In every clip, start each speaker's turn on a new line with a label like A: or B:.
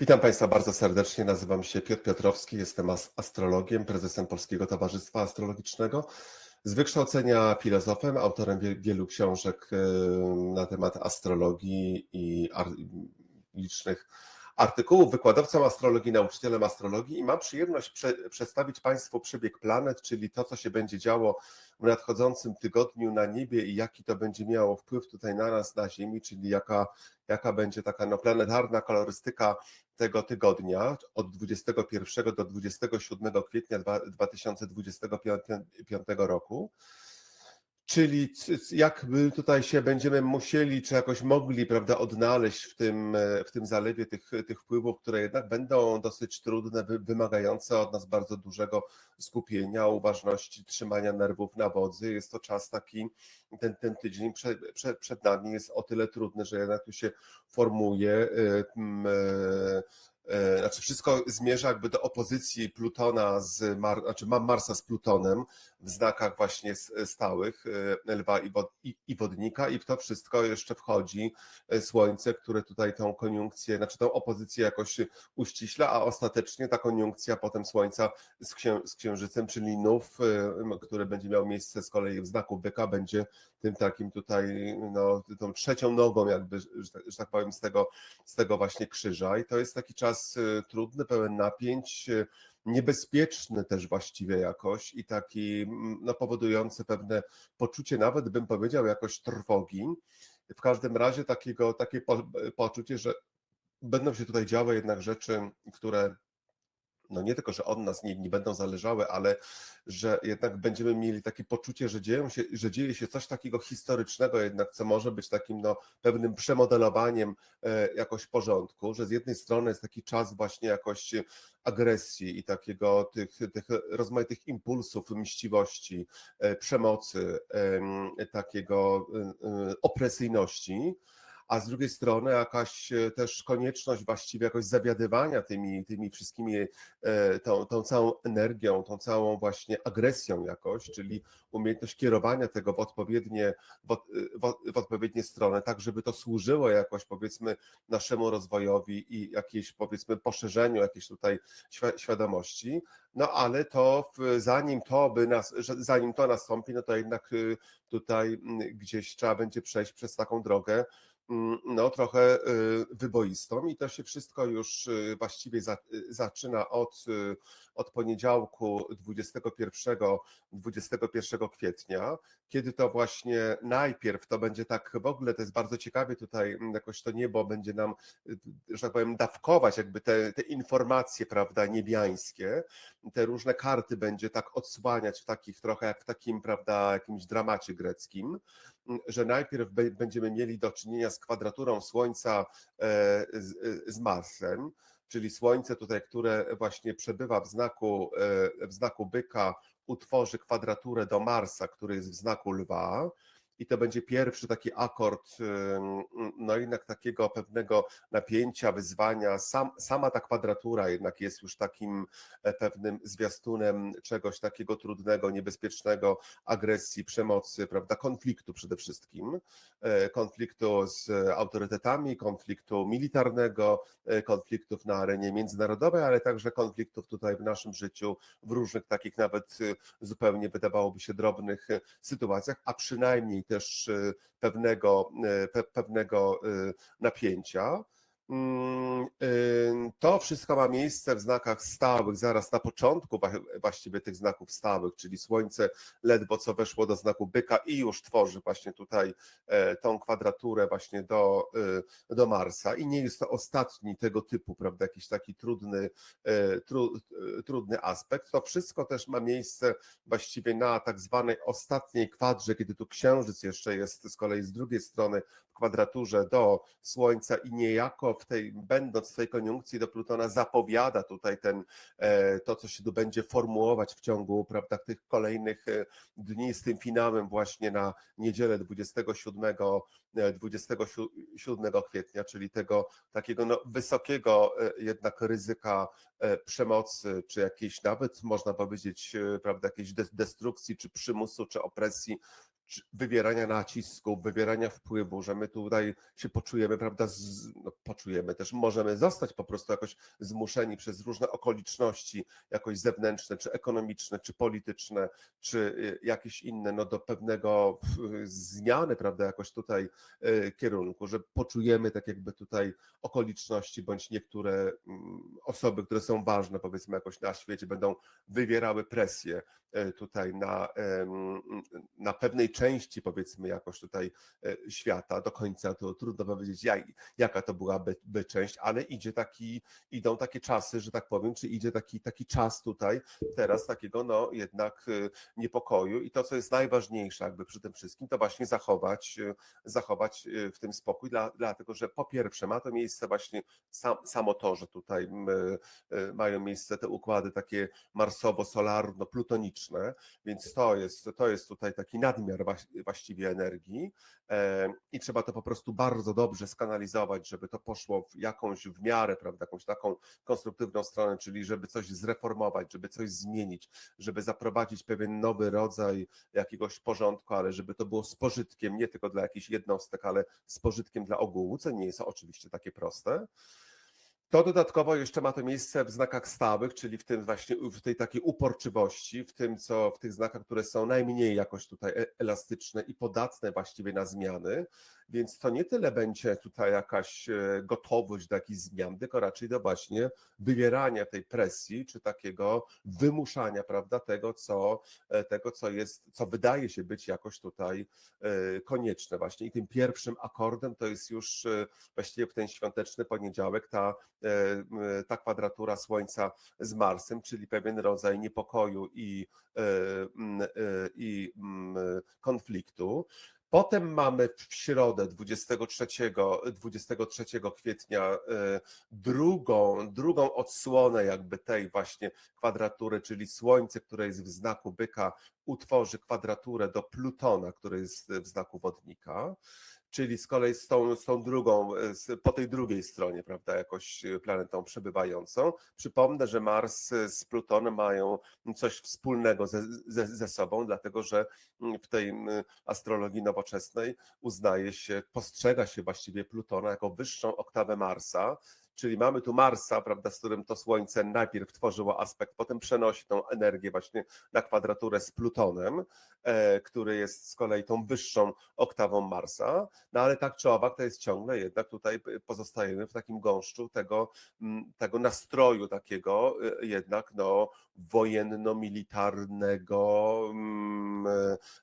A: Witam Państwa bardzo serdecznie. Nazywam się Piotr Piotrowski, jestem as- astrologiem, prezesem Polskiego Towarzystwa Astrologicznego. Z wykształcenia filozofem, autorem wie- wielu książek e, na temat astrologii i licznych artykułów, wykładowcą astrologii, nauczycielem astrologii i mam przyjemność prze- przedstawić Państwu przebieg planet, czyli to, co się będzie działo w nadchodzącym tygodniu na niebie i jaki to będzie miało wpływ tutaj na nas, na Ziemi, czyli jaka, jaka będzie taka no, planetarna kolorystyka tego tygodnia od 21 do 27 kwietnia dwa- 2025 roku. Czyli jak tutaj się będziemy musieli, czy jakoś mogli, prawda, odnaleźć w tym, e, w tym zalewie tych, tych wpływów, które jednak będą dosyć trudne, wy- wymagające od nas bardzo dużego skupienia, uważności, trzymania nerwów na wodzy. Jest to czas taki, ten, ten tydzień przed, przed, przed nami jest o tyle trudny, że jednak tu się formuje. E, Znaczy wszystko zmierza jakby do opozycji Plutona z Mar, znaczy mam Marsa z Plutonem w znakach właśnie stałych e, lwa i, wod, i, i wodnika i w to wszystko jeszcze wchodzi e, Słońce, które tutaj tą koniunkcję, znaczy tą opozycję jakoś uściśla, a ostatecznie ta koniunkcja potem Słońca z, księ, z Księżycem, czyli nów, e, który będzie miał miejsce z kolei w znaku byka, będzie tym takim tutaj, no, tą trzecią nogą jakby, tak, że tak powiem, z tego, z tego właśnie krzyża i to jest taki czas e, trudny, pełen napięć, e, niebezpieczny też właściwie jakoś i taki mm, no, powodujący pewne poczucie, nawet bym powiedział, jakoś trwogi. W każdym razie takiego, takie po, poczucie, że będą się tutaj działy jednak rzeczy, które no nie tylko, że od nas nie, nie będą zależały, ale że jednak będziemy mieli takie poczucie, że, dzieją się, że dzieje się coś takiego historycznego jednak, co może być takim no, pewnym przemodelowaniem e, jakoś porządku, że z jednej strony jest taki czas właśnie jakoś agresji i takiego tych, tych rozmaitych impulsów, mściwości, e, przemocy, em, takiego e, opresyjności, a z drugiej strony jakaś e, też konieczność właściwie jakoś zawiadywania tymi, tymi wszystkimi, e, tą, tą całą energią, tą całą właśnie agresją jakoś, czyli umiejętność kierowania tego w odpowiednie, w, od- w, w odpowiednie strony, tak żeby to służyło jakoś powiedzmy naszemu rozwojowi i jakiejś powiedzmy poszerzeniu jakiejś tutaj świ- świadomości. No ale to w, zanim to by nas, zanim to nastąpi, no to jednak tutaj gdzieś trzeba będzie przejść przez taką drogę, no trochę y, wyboistą i to się wszystko już y, właściwie za, y, zaczyna od, od poniedziałku 21, 21 kwietnia, kiedy to właśnie najpierw to będzie tak w ogóle, to jest bardzo ciekawie tutaj mm, jakoś to niebo będzie nam, że tak powiem, dawkować jakby te, te informacje, prawda, niebiańskie, te różne karty będzie tak odsłaniać w takich trochę jak w takim, prawda, jakimś dramacie greckim, że najpierw będziemy mieli do czynienia z kwadraturą Słońca e, z, z Marsem, czyli Słońce tutaj, które właśnie przebywa w znaku, e, w znaku byka, utworzy kwadraturę do Marsa, który jest w znaku lwa. I to będzie pierwszy taki akord, no jednak takiego pewnego napięcia, wyzwania. Sam, sama ta kwadratura jednak jest już takim e, pewnym zwiastunem czegoś takiego trudnego, niebezpiecznego, agresji, przemocy, prawda, konfliktu przede wszystkim, e, konfliktu z autorytetami, konfliktu militarnego, e, konfliktów na arenie międzynarodowej, ale także konfliktów tutaj w naszym życiu, w różnych takich nawet e, zupełnie wydawałoby się drobnych e, sytuacjach, a przynajmniej też e, pewnego, e, pe, pewnego e, napięcia. Mm, To wszystko ma miejsce w znakach stałych, zaraz na początku właściwie tych znaków stałych, czyli Słońce ledwo co weszło do znaku byka i już tworzy właśnie tutaj e, tą kwadraturę właśnie do, y, do Marsa i nie jest to ostatni tego typu, prawda, jakiś taki trudny, e, tru, e, trudny aspekt. To wszystko też ma miejsce właściwie na tak zwanej ostatniej kwadrze, kiedy tu Księżyc jeszcze jest z kolei z drugiej strony kwadraturze do Słońca i niejako w tej, będąc w tej koniunkcji do Plutona zapowiada tutaj ten, e, to, co się tu będzie formułować w ciągu, prawda, tych kolejnych e, dni z tym finałem właśnie na niedzielę 27, e, 27 kwietnia, czyli tego takiego no, wysokiego e, jednak ryzyka e, przemocy, czy jakiejś nawet można powiedzieć, e, prawda, jakiejś de- destrukcji, czy przymusu, czy opresji wywierania nacisku, wywierania wpływu, że my tutaj się poczujemy, prawda, z, no, poczujemy też, możemy zostać po prostu jakoś zmuszeni przez różne okoliczności, jakoś zewnętrzne, czy ekonomiczne, czy polityczne, czy y, jakieś inne, no do pewnego y, zmiany, prawda, jakoś tutaj y, kierunku, że poczujemy tak jakby tutaj okoliczności, bądź niektóre mm, osoby, które są ważne, powiedzmy jakoś na świecie, będą wywierały presję e, tutaj na, na pewnej części, powiedzmy jakoś tutaj e, świata, do końca to trudno powiedzieć, jak, jaka to byłaby by część, ale idzie taki, idą takie czasy, że tak powiem, czy idzie taki, taki czas tutaj teraz takiego no jednak e, niepokoju. I to, co jest najważniejsze jakby przy tym wszystkim, to właśnie zachować, zachować w tym spokój, dla, dlatego że po pierwsze ma to miejsce właśnie sam, samo to, że tutaj m, e, mają miejsce te układy takie marsowo-solarno-plutoniczne, więc to jest, to jest tutaj taki nadmiar właściwie energii e, i trzeba to po prostu bardzo dobrze skanalizować, żeby to poszło w jakąś w miarę, prawda, jakąś taką konstruktywną stronę, czyli żeby coś zreformować, żeby coś zmienić, żeby zaprowadzić pewien nowy rodzaj jakiegoś porządku, ale żeby to było z pożytkiem, nie tylko dla jakichś jednostek, ale z pożytkiem dla ogółu, co nie jest oczywiście takie proste. To dodatkowo jeszcze ma to miejsce w znakach stałych, czyli w tym właśnie w tej takiej uporczywości, w tym co w tych znakach, które są najmniej jakoś tutaj e- elastyczne i podatne właściwie na zmiany, więc to nie tyle będzie tutaj jakaś e, gotowość do jakichś zmian, tylko raczej do właśnie wywierania tej presji, czy takiego wymuszania, prawda, tego, co, e, tego, co jest, co wydaje się być jakoś tutaj e, konieczne właśnie. I tym pierwszym akordem to jest już właściwie w ten świąteczny poniedziałek ta, ta kwadratura Słońca z Marsem, czyli pewien rodzaj niepokoju i, i konfliktu. Potem mamy w środę 23, 23 kwietnia e, drugą, drugą odsłonę jakby tej właśnie kwadratury, czyli Słońce, które jest w znaku byka, utworzy kwadraturę do Plutona, który jest w znaku wodnika. Czyli z kolei z tą, z tą drugą, z, po tej drugiej stronie, prawda, jakoś e, planetą przebywającą. Przypomnę, że Mars z Plutonem mają coś wspólnego ze, ze, ze sobą, dlatego że mm, w tej mm, astrologii nowoczesnej uznaje się, postrzega się właściwie Plutona jako wyższą oktawę Marsa, czyli mamy tu Marsa, prawda, z którym to Słońce najpierw tworzyło aspekt, potem przenosi tą energię właśnie na kwadraturę z Plutonem, e, który jest z kolei tą wyższą oktawą Marsa, no ale tak czy owak to jest ciągle jednak tutaj pozostajemy w takim gąszczu tego, tego nastroju takiego e, jednak no wojenno-militarnego,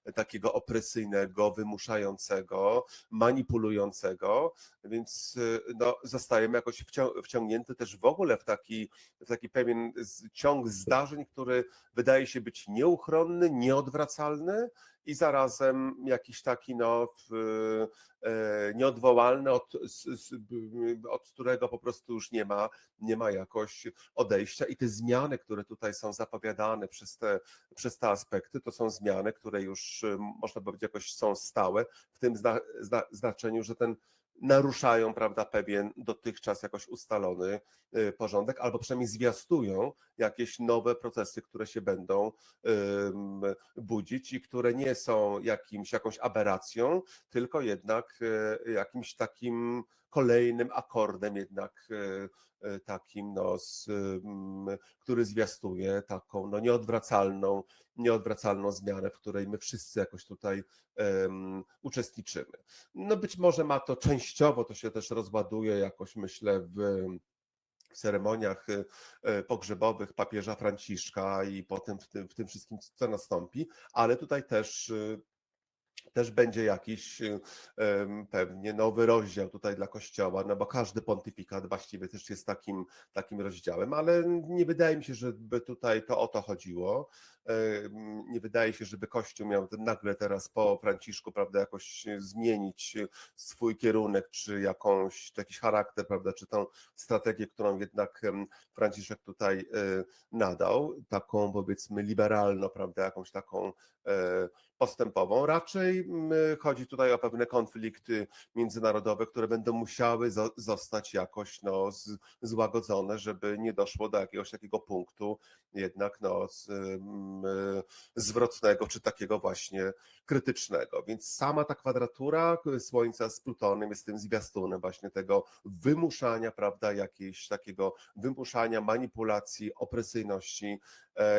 A: e, takiego opresyjnego, wymuszającego, manipulującego, więc no, zostajemy jakoś wcią- wciągnięty też w ogóle w taki, w taki pewien ciąg zdarzeń, który wydaje się być nieuchronny, nieodwracalny i zarazem jakiś taki no, e, nieodwołalny, od, od którego po prostu już nie ma, nie ma jakoś odejścia. I te zmiany, które tutaj są zapowiadane przez te, przez te aspekty, to są zmiany, które już y, można powiedzieć jakoś są stałe, w tym zna, zna, znaczeniu, że ten naruszają, prawda, pewien dotychczas jakoś ustalony y, porządek, albo przynajmniej zwiastują jakieś nowe procesy, które się będą budzić i które nie są jakimś, jakąś aberracją, tylko jednak y, jakimś takim kolejnym akordem jednak y, y, takim, no, z, ym, który zwiastuje taką no, nieodwracalną, nieodwracalną zmianę, w której my wszyscy jakoś tutaj em, uczestniczymy. No być może ma to częściowo, to się też rozładuje jakoś myślę w w ceremoniach y, pogrzebowych papieża Franciszka i potem w tym, w tym wszystkim, co nastąpi, ale tutaj też też będzie jakiś em, pewnie nowy rozdział tutaj dla Kościoła, no bo każdy pontyfikat właściwie też jest takim, takim rozdziałem, ale nie wydaje mi się, żeby tutaj to o to chodziło. Em, Nie wydaje się, żeby Kościół miał nagle teraz po Franciszku, prawda, jakoś zmienić swój kierunek, czy jakąś, jakiś charakter, prawda, czy tą strategię, którą jednak Franciszek tutaj e, nadał, taką powiedzmy liberalną, prawda, jakąś taką e, postępową. Raczej mm, chodzi tutaj o pewne konflikty międzynarodowe, które będą musiały zo- zostać jakoś no, złagodzone, żeby nie doszło do jakiegoś takiego punktu jednak no, mm, zwrotnego, czy takiego właśnie krytycznego. Więc sama ta kwadratura Słońca z Plutonem jest tym zwiastunem właśnie tego wymuszania, prawda, jakiejś takiego wymuszania, manipulacji, opresyjności e,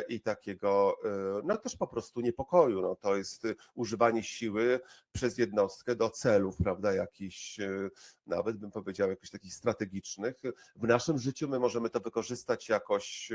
A: i takiego, e, no też po prostu niepokoju. No, to jest e, używanie siły przez jednostkę do celów, prawda, jakichś, e, nawet bym powiedział, jakichś takich strategicznych. W naszym życiu my możemy to wykorzystać jakoś,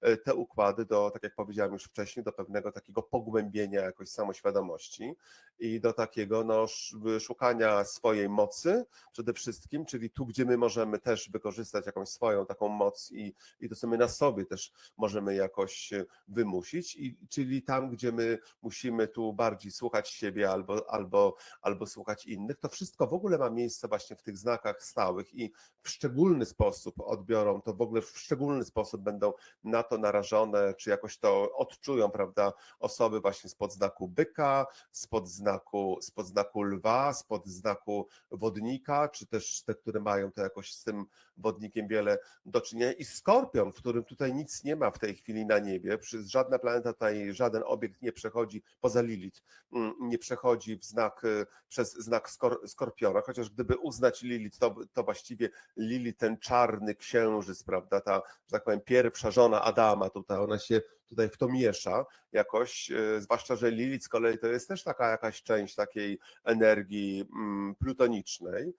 A: e, te układy do, tak jak powiedziałem już wcześniej, do pewnego takiego pogłębienia jakoś samoświadomości i do takiego no, sz- szukania swojej mocy przede wszystkim, czyli tu, gdzie my możemy też wykorzystać jakąś swoją taką moc i, i to, co my na sobie też możemy jakoś e, wymusić, i, czyli tam, gdzie my musimy tu bardziej słuchać siebie albo, albo, albo słuchać innych, to wszystko w ogóle ma miejsce właśnie w tych znakach stałych i w szczególny sposób odbiorą to, w ogóle w szczególny sposób będą na to narażone, czy jakoś to odczują, prawda, osoby właśnie spod znaku byka, spod znaku, spod znaku lwa, spod znaku wodnika, czy też te, które mają to jakoś z tym wodnikiem wiele do czynienia. I skorpion, w którym tutaj nic nie ma w tej chwili na niebie, przez żadna planeta tutaj, żaden obiekt nie przechodzi, poza Lilith, mm, nie przechodzi w znak, y, przez znak skor, skorpiona, chociaż gdyby uznać Lilith, to, to właściwie Lilith, ten czarny księżyc, prawda, ta, że tak powiem, pierwsza żona Adama tutaj, ona się tutaj w to miesza jakoś, y, zwłaszcza, że Lilith z kolei to jest też taka jakaś część takiej energii mm, plutonicznej,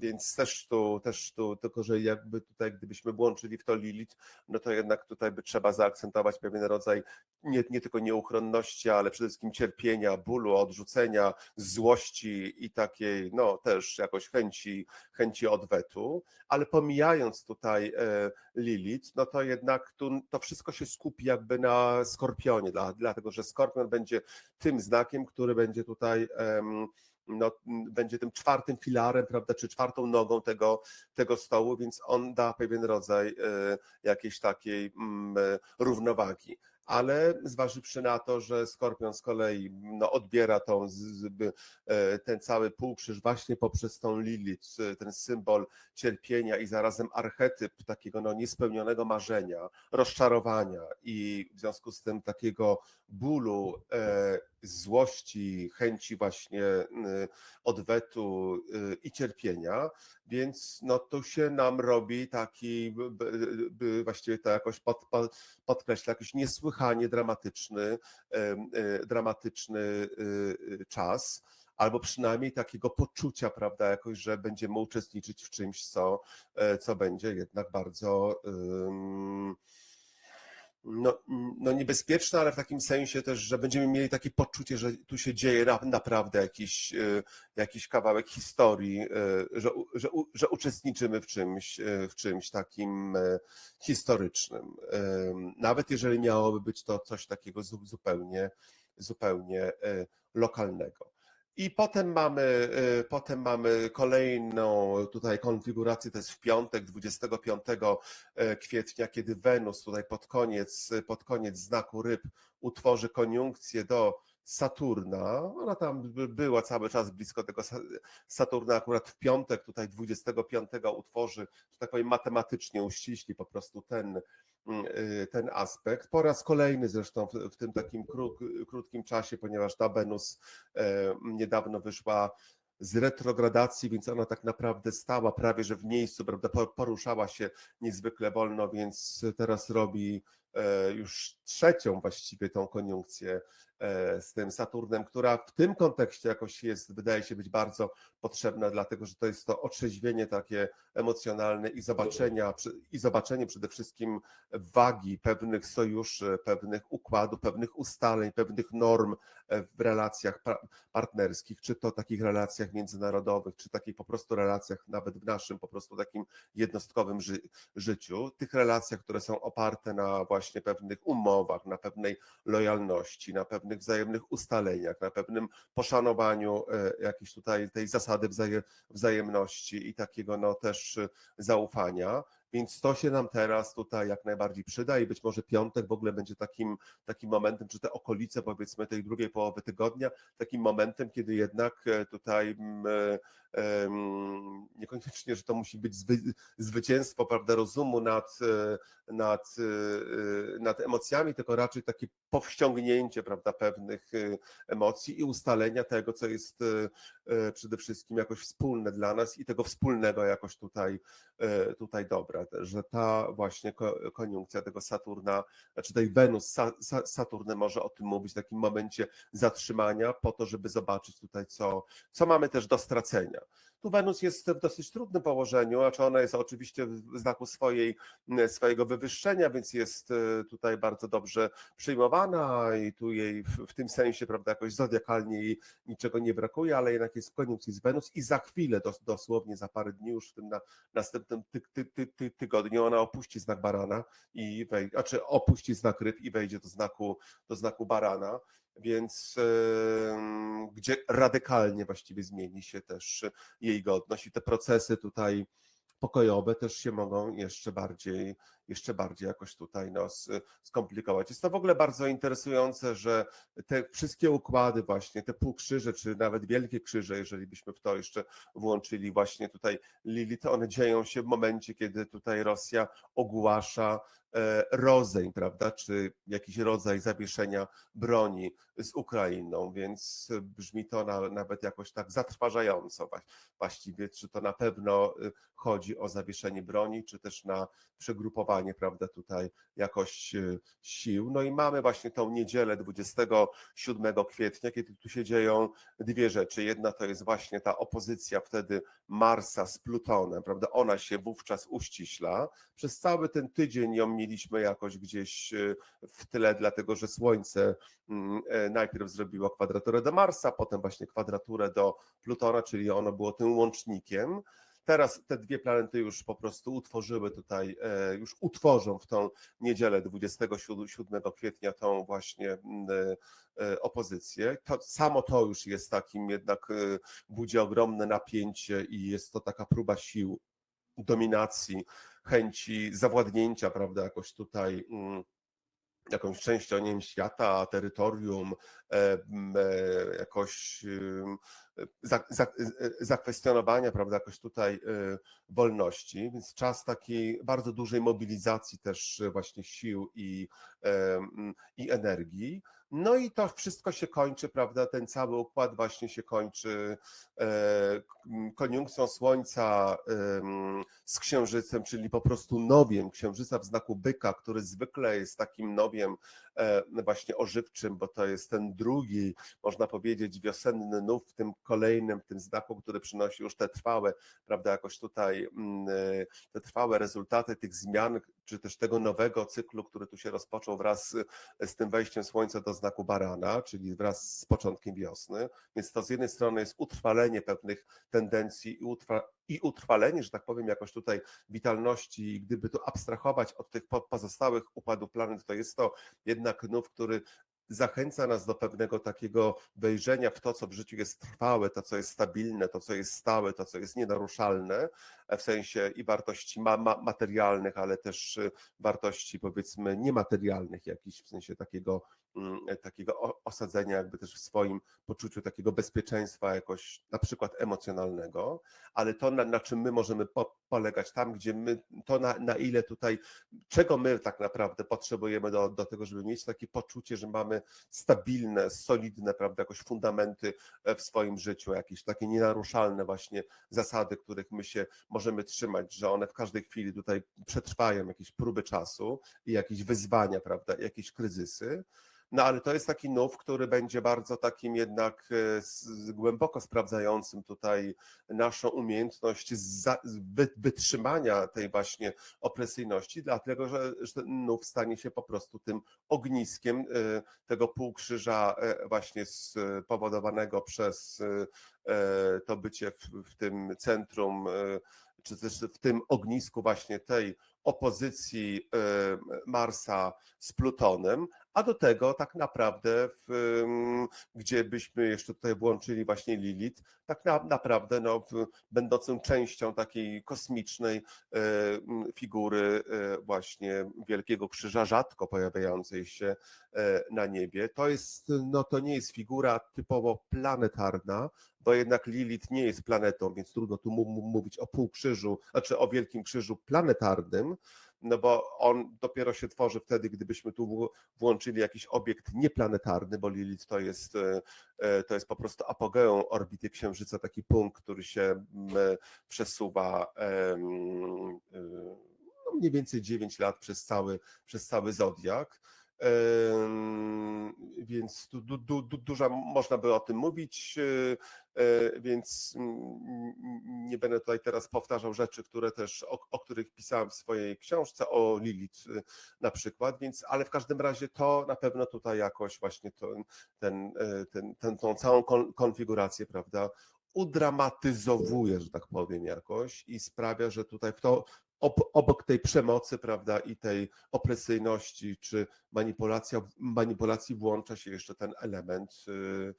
A: Więc też tu, też tu, tylko że jakby tutaj, gdybyśmy włączyli w to Lilith, no to jednak tutaj by trzeba zaakcentować pewien rodzaj nie, nie tylko nieuchronności, ale przede wszystkim cierpienia, bólu, odrzucenia, złości i takiej, no też jakoś chęci, chęci odwetu, ale pomijając tutaj e, Lilith, no to jednak tu to wszystko się skupi jakby na skorpionie, dla, dlatego że skorpion będzie tym znakiem, który będzie tutaj no, będzie tym czwartym filarem, prawda, czy czwartą nogą tego, tego stołu, więc on da pewien rodzaj e, jakiejś takiej mm, e, równowagi. Ale zważywszy na to, że Skorpion z kolei no, odbiera tą, e, ten cały półkrzyż właśnie poprzez tą Lilith, ten symbol cierpienia i zarazem archetyp takiego no, niespełnionego marzenia, rozczarowania i w związku z tym takiego bólu, złości, chęci właśnie odwetu y, i cierpienia, więc no to się nam robi taki, właściwie to jakoś pod, pod, podkreśla, jakiś niesłychanie dramatyczny, y, dramatyczny y, y, czas, albo przynajmniej takiego poczucia, prawda, jakoś, że będziemy uczestniczyć w czymś, co, e, co będzie jednak bardzo no, no niebezpieczne, ale w takim sensie też, że będziemy mieli takie poczucie, że tu się dzieje na, naprawdę jakiś, e, jakiś kawałek historii, e, że, że, że uczestniczymy w czymś, e, w czymś takim historycznym. Nawet jeżeli miałoby być to coś takiego zu- zupełnie, zupełnie lokalnego. I potem mamy, e, potem mamy kolejną tutaj konfigurację, to jest w piątek, 25 e, kwietnia, kiedy Wenus tutaj pod koniec, pod koniec znaku ryb utworzy koniunkcję do Saturna. Ona tam by- była cały czas blisko tego Sa- Saturna, akurat w piątek, tutaj 25 utworzy, że tak powiem, matematycznie uściśli po prostu ten, y, ten aspekt. Po raz kolejny zresztą w, w tym takim kró, krótkim czasie, ponieważ ta Wenus e, niedawno wyszła z retrogradacji, więc ona tak naprawdę stała prawie że w miejscu, prawda, po- poruszała się niezwykle wolno, więc teraz robi już trzecią właściwie tą koniunkcję e, z tym Saturnem, która w tym kontekście jakoś jest, wydaje się być bardzo potrzebna, dlatego że to jest to otrzeźwienie takie emocjonalne i zobaczenia, i zobaczenie przede wszystkim wagi pewnych sojuszy, pewnych układów, pewnych ustaleń, pewnych norm e, w relacjach partnerskich, czy to takich relacjach międzynarodowych, czy takich po prostu relacjach nawet w naszym po prostu takim jednostkowym ży- życiu, tych relacjach, które są oparte na właśnie pewnych umowach, na pewnej lojalności, na pewnych wzajemnych ustaleniach, na pewnym poszanowaniu e, jakiejś tutaj tej zasady wzaje, wzajemności i takiego no też e, zaufania. Więc to się nam teraz tutaj jak najbardziej przyda i być może piątek w ogóle będzie takim, takim momentem, czy te okolice powiedzmy tej drugiej połowy tygodnia, takim momentem, kiedy jednak e, tutaj mm, e, niekoniecznie, że to musi być zwy, zwycięstwo prawda, rozumu nad, e, nad, nad emocjami, tylko raczej takie powściągnięcie prawda, pewnych emocji i ustalenia tego, co jest przede wszystkim jakoś wspólne dla nas i tego wspólnego jakoś tutaj, e, tutaj dobra, że ta właśnie ko- koniunkcja tego Saturna, znaczy tej Wenus, Sa- Sa- Saturny może o tym mówić w takim momencie zatrzymania po to, żeby zobaczyć tutaj, co, co mamy też do stracenia. Tu Wenus jest w dosyć trudnym położeniu, a czy ona jest oczywiście w znaku swojej, swojego wywyższenia, więc jest e, tutaj bardzo dobrze przyjmowana i tu jej w, w tym sensie, prawda, jakoś zodiakalnie jej niczego nie brakuje, ale jednak jest koniunkcji z Wenus i za chwilę, dos, dosłownie za parę dni już w tym na, następnym ty, ty, ty, tygodniu ona opuści znak barana i wejdzie, znaczy opuści znak ryb i wejdzie do znaku, do znaku barana, więc gdzie radykalnie właściwie zmieni się też jej godność i te procesy tutaj pokojowe też się mogą jeszcze bardziej, jeszcze bardziej jakoś tutaj no, s- skomplikować. Jest to w ogóle bardzo interesujące, że te wszystkie układy właśnie, te półkrzyże, czy nawet wielkie krzyże, jeżeli byśmy w to jeszcze włączyli właśnie tutaj Lilith, one dzieją się w momencie, kiedy tutaj Rosja ogłasza e, rozejm, prawda, czy jakiś rodzaj zawieszenia broni z Ukrainą, więc brzmi to na, nawet jakoś tak zatrważająco wa- właściwie, czy to na pewno y, chodzi o zawieszenie broni, czy też na przegrupowanie, prawda, tutaj jakoś y, sił. No i mamy właśnie tą niedzielę 27 kwietnia, kiedy tu się dzieją dwie rzeczy. Jedna to jest właśnie ta opozycja wtedy Marsa z Plutonem, prawda, ona się wówczas uściśla. Przez cały ten tydzień ją mieliśmy jakoś gdzieś y, w tyle, dlatego że Słońce mm, e, najpierw zrobiło kwadraturę do Marsa, potem właśnie kwadraturę do Plutona, czyli ono było tym łącznikiem. Teraz te dwie planety już po prostu utworzyły tutaj, e, już utworzą w tą niedzielę 27 kwietnia tą właśnie mm, e, e, opozycję. To, samo to już jest takim jednak budzi ogromne napięcie i jest to taka próba sił, dominacji, chęci zawładnięcia, prawda, jakoś tutaj. mm, jakąś częścią świata, terytorium, jakoś zakwestionowania, prawda, jakoś tutaj e, wolności, więc czas takiej bardzo dużej mobilizacji też e, właśnie sił i, e, i energii. No i to wszystko się kończy, prawda, ten cały układ właśnie się kończy e, koniunkcją Słońca z Księżycem, czyli po prostu nowiem Księżyca w znaku byka, który zwykle jest takim nowiem e, właśnie ożywczym, bo to jest ten drugi, można powiedzieć, wiosenny nów w tym kolejnym, tym znaku, który przynosi już te trwałe, prawda, jakoś tutaj mm, e, te trwałe rezultaty tych zmian, czy też tego nowego cyklu, który tu się rozpoczął wraz z, tym wejściem Słońca do znaku barana, czyli wraz z początkiem wiosny. Więc to z jednej strony jest utrwalenie pewnych tendencji i, utrwa, i utrwalenie, że tak powiem, jakoś tutaj witalności, i gdyby tu abstrahować od tych po- pozostałych układów planet, to jest to jednak nów, który zachęca nas do pewnego takiego wejrzenia w to, co w życiu jest trwałe, to, co jest stabilne, to, co jest stałe, to, co jest nienaruszalne, e, w sensie i wartości ma, ma, materialnych, ale też y, wartości powiedzmy niematerialnych, jakiś w sensie takiego, takiego o- osadzenia jakby też w swoim poczuciu takiego bezpieczeństwa jakoś na przykład emocjonalnego, ale to na, na czym my możemy po, polegać, tam gdzie my, to na, na ile tutaj, czego my tak naprawdę potrzebujemy do, do tego, żeby mieć takie poczucie, że mamy stabilne, solidne, prawda, jakoś fundamenty e, w swoim życiu, jakieś takie nienaruszalne właśnie zasady, których my się możemy trzymać, że one w każdej chwili tutaj przetrwają jakieś próby czasu i jakieś wyzwania, prawda, jakieś kryzysy. No ale to jest taki nów, który będzie bardzo takim jednak e, głęboko sprawdzającym tutaj naszą umiejętność wytrzymania tej właśnie opresyjności, dlatego że, nów stanie się po prostu tym ogniskiem e, tego półkrzyża e, właśnie spowodowanego przez to bycie w, w tym centrum, czy też w tym ognisku właśnie tej opozycji Marsa z Plutonem, a do tego tak naprawdę, w, gdzie byśmy jeszcze tutaj włączyli właśnie Lilith, tak na, naprawdę no, w, będącą częścią takiej kosmicznej e, figury e, właśnie Wielkiego Krzyża, rzadko pojawiającej się e, na niebie. To jest, no to nie jest figura typowo planetarna, bo jednak Lilith nie jest planetą, więc trudno tu mówić o półkrzyżu, znaczy o Wielkim Krzyżu planetarnym, no bo on dopiero się tworzy wtedy, gdybyśmy tu włączyli jakiś obiekt nieplanetarny, bo Lilith to jest, e, e, to jest po prostu apogeum orbity Księżyca, taki punkt, który się m, przesuwa e, no mniej więcej 9 lat przez cały, przez cały zodiak. Więc du, du, du, dużo można by o tym mówić, e, e, więc nie będę tutaj teraz powtarzał rzeczy, które też, o, o których pisałem w swojej książce, o Lilith e, na przykład, więc, ale w każdym razie to na pewno tutaj jakoś właśnie ten, ten, ten, ten, tą całą kon, konfigurację, prawda, udramatyzowuje, że tak powiem jakoś i sprawia, że tutaj w to obok tej przemocy, prawda, i tej opresyjności czy manipulacja, manipulacji włącza się jeszcze ten element y,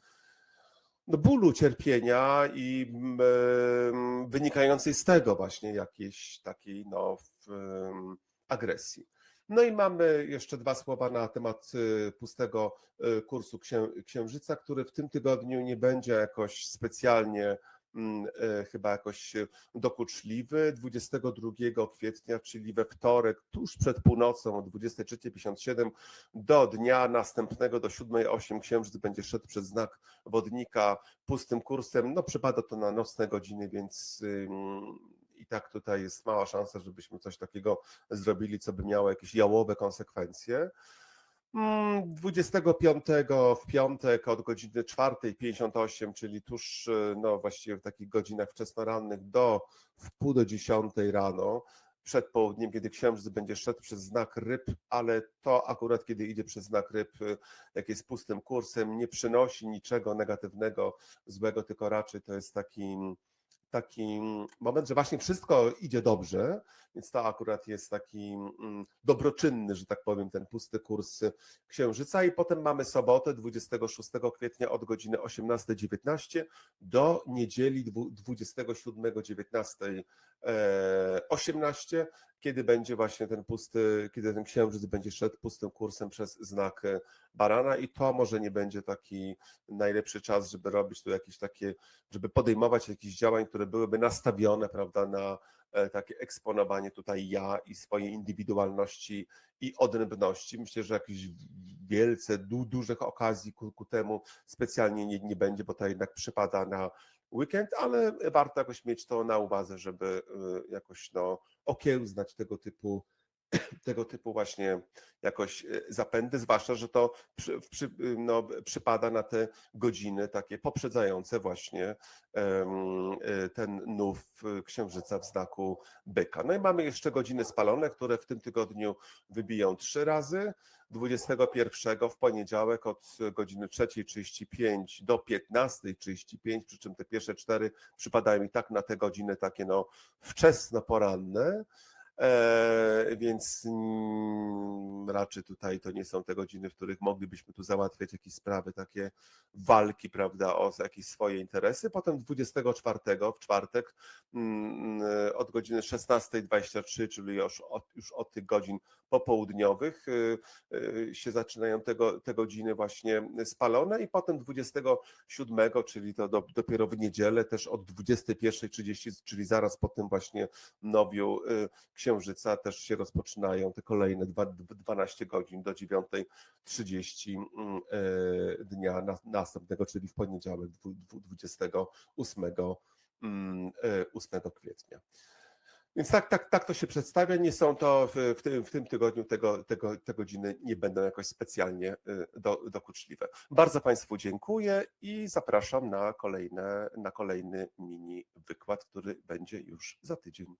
A: no, bólu, cierpienia i mm, wynikającej z tego właśnie jakiejś takiej no, ym, agresji. No i mamy jeszcze dwa słowa na temat y, pustego y, kursu księ, Księżyca, który w tym tygodniu nie będzie jakoś specjalnie chyba jakoś e, dokuczliwy. 22 kwietnia, czyli we wtorek, tuż przed północą o 23.57 do dnia następnego do 7.08 księżyc będzie szedł przez znak wodnika pustym kursem. No przypada to na nocne godziny, więc i tak tutaj jest mała szansa, żebyśmy coś takiego zrobili, co by miało jakieś jałowe konsekwencje. Mm, 25 w piątek od godziny 4.58, czyli tuż y, no właściwie w takich godzinach wczesnorannych do w pół do 10 rano, przed południem, kiedy księżyc będzie szedł przez znak ryb, ale to akurat kiedy idzie przez znak ryb, y, jak jest pustym kursem, nie przynosi niczego negatywnego, złego, tylko raczej to jest taki taki moment, że właśnie wszystko idzie dobrze, więc to akurat jest taki mm, dobroczynny, że tak powiem, ten pusty kurs Księżyca. I potem mamy sobotę 26 kwietnia od godziny 18.19 do niedzieli 27.19. 18, kiedy będzie właśnie ten pusty, kiedy ten księżyc będzie szedł pustym kursem przez znak e, barana i to może nie będzie taki najlepszy czas, żeby robić tu jakieś takie, żeby podejmować jakieś działań, które byłyby nastawione, prawda, na e, takie eksponowanie tutaj ja i swojej indywidualności i odrębności. Myślę, że jakichś wielce du, dużych okazji ku, ku temu specjalnie nie, nie będzie, bo to jednak przypada na weekend, ale warto jakoś mieć to na uwadze, żeby y, jakoś no, okiełznać tego typu tego typu właśnie jakoś y, zapędy, zwłaszcza, że to przy, przy, no, przypada na te godziny takie poprzedzające właśnie y, ten nów y, księżyca w znaku byka. No i mamy jeszcze godziny spalone, które w tym tygodniu wybiją trzy razy. 21 w poniedziałek od godziny 3.35 do 15.35, przy czym te pierwsze cztery przypadają i tak na te godziny takie no wczesno poranne. E, więc mm, raczej tutaj to nie są te godziny, w których moglibyśmy tu załatwiać jakieś sprawy, takie walki, prawda, o jakieś swoje interesy. Potem 24 w czwartek mm, od godziny 16.23, czyli już od, już od tych godzin popołudniowych y, się zaczynają tego, te godziny właśnie spalone i potem 27, czyli to do, dopiero w niedzielę też od 21.30, czyli zaraz po tym właśnie nowiu księżyca też się rozpoczynają te kolejne dwa- 12 godzin do 9.30 mm, e, dnia na- następnego, czyli w poniedziałek dwu- dwu- 28 mm, e, 8 kwietnia. Więc tak, tak, tak to się przedstawia. Nie są to w, w, tym, w tym tygodniu tego, tego, te godziny nie będą jakoś specjalnie y, do, dokuczliwe. Bardzo Państwu dziękuję i zapraszam na, kolejne, na kolejny mini wykład, który będzie już za tydzień.